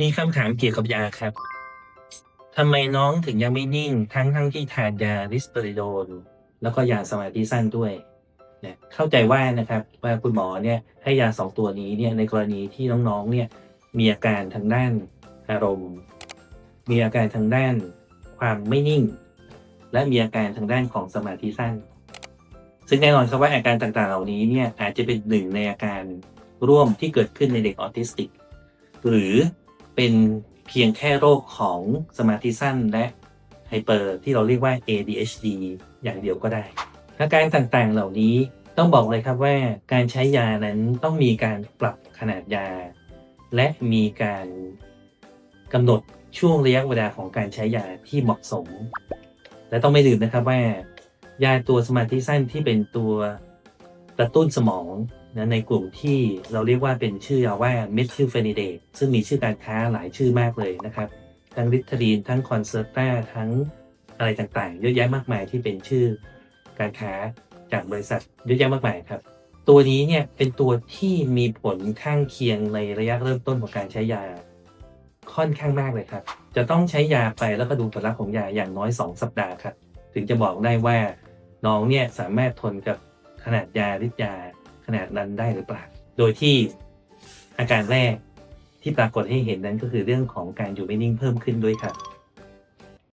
มีคำถามเกี่ยวกับยาครับทำไมน้องถึงยังไม่นิ่งทั้งทั้งที่ทานยาริสเปริโดนแล้วก็ยาสมาธิสั้นด้วยเนี่ยเข้าใจว่านะครับว่าคุณหมอเนี่ยให้ยาสองตัวนี้เนี่ยในกรณีที่น้องๆเนี่ยมีอาการทางด้านอารมณ์ มีอาการทางด้านความไม่นิ่ง และมีอาการทางด้านของสมาธิสั้น ซึ่งแน่นอนครับว่าอาการต่างๆ เหล่านี้เนี่ยอาจจะเป็นหนึ่งในอาการร่วมที่เกิดขึ้นในเด็กออทิสติก หรือ เป็นเพียงแค่โรคของสมาธิสั้นและไฮเปอร์ที่เราเรียกว่า ADHD อย่างเดียวก็ได้ อาการต่างๆเหล่านี้ต้องบอกเลยครับว่าการใช้ยานั้นต้องมีการปรับขนาดยา และมีการกำหนดช่วงระยะเวลาของการใช้ยาที่เหมาะสม และต้องไม่ลืมนะครับว่ายาตัวสมาธิสั้นที่เป็นตัวกระตุ้นสมอง นะในกลุ่มที่เราเรียกว่าเป็นชื่อยาว่าเมทิลเฟนิเดตซึ่งมีชื่อการค้าหลายชื่อมากเลยนะครับ ทั้งริทารีนทั้งคอนเซอร์ตาทั้งอะไรต่างๆ เยอะแยะมากมายที่เป็นชื่อการค้าจากบริษัทเยอะแยะมากมายครับ ตัวนี้เนี่ยเป็นตัวที่มีผลข้างเคียงในระยะเริ่มต้นของการใช้ยาค่อนข้างมากเลยครับ จะต้องใช้ยาไปแล้วก็ดูผลลัพธ์ของยาอย่างน้อย 2 สัปดาห์ครับ ถึงจะบอกได้ว่าน้องเนี่ยสามารถทนกับขนาดยาฤทธิ์ยา ขนาดนั้นได้หรือเปล่า โดยที่อาการแรกที่ปรากฏให้เห็นนั้นก็คือเรื่องของการอยู่ไม่นิ่งเพิ่มขึ้นด้วยครับ